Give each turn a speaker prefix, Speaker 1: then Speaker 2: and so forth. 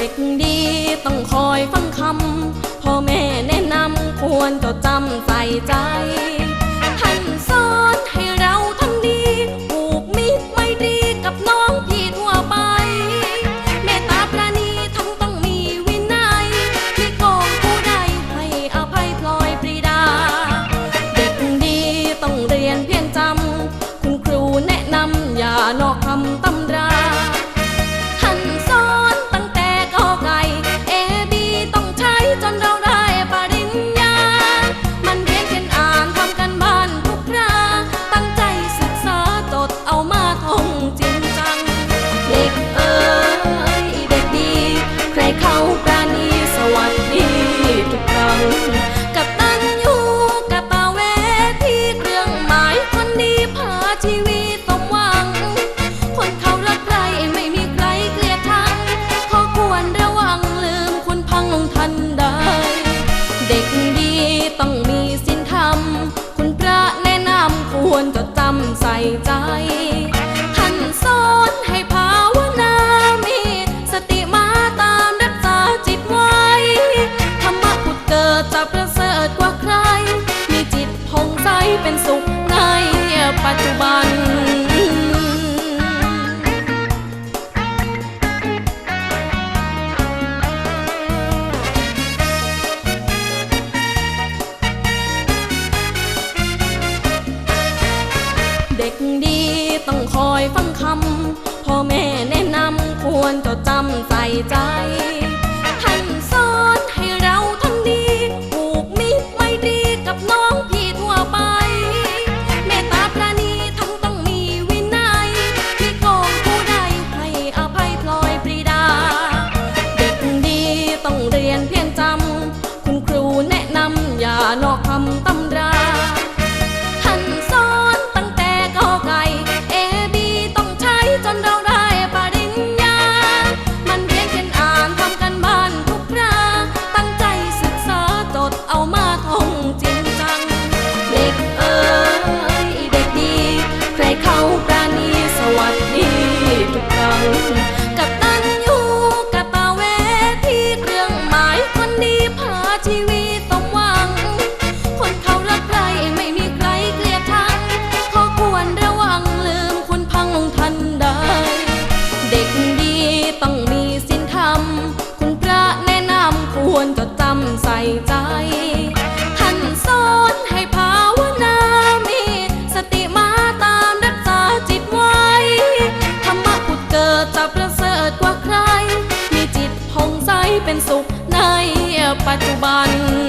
Speaker 1: เด็กดีต้องคอยฟังคำพ่อแม่แนะนำควรจดจำใส่ใจ ดีต้องคอยฟังคำพ่อแม่แนะนำควรจดจำใส่ใจ ปัจจุบัน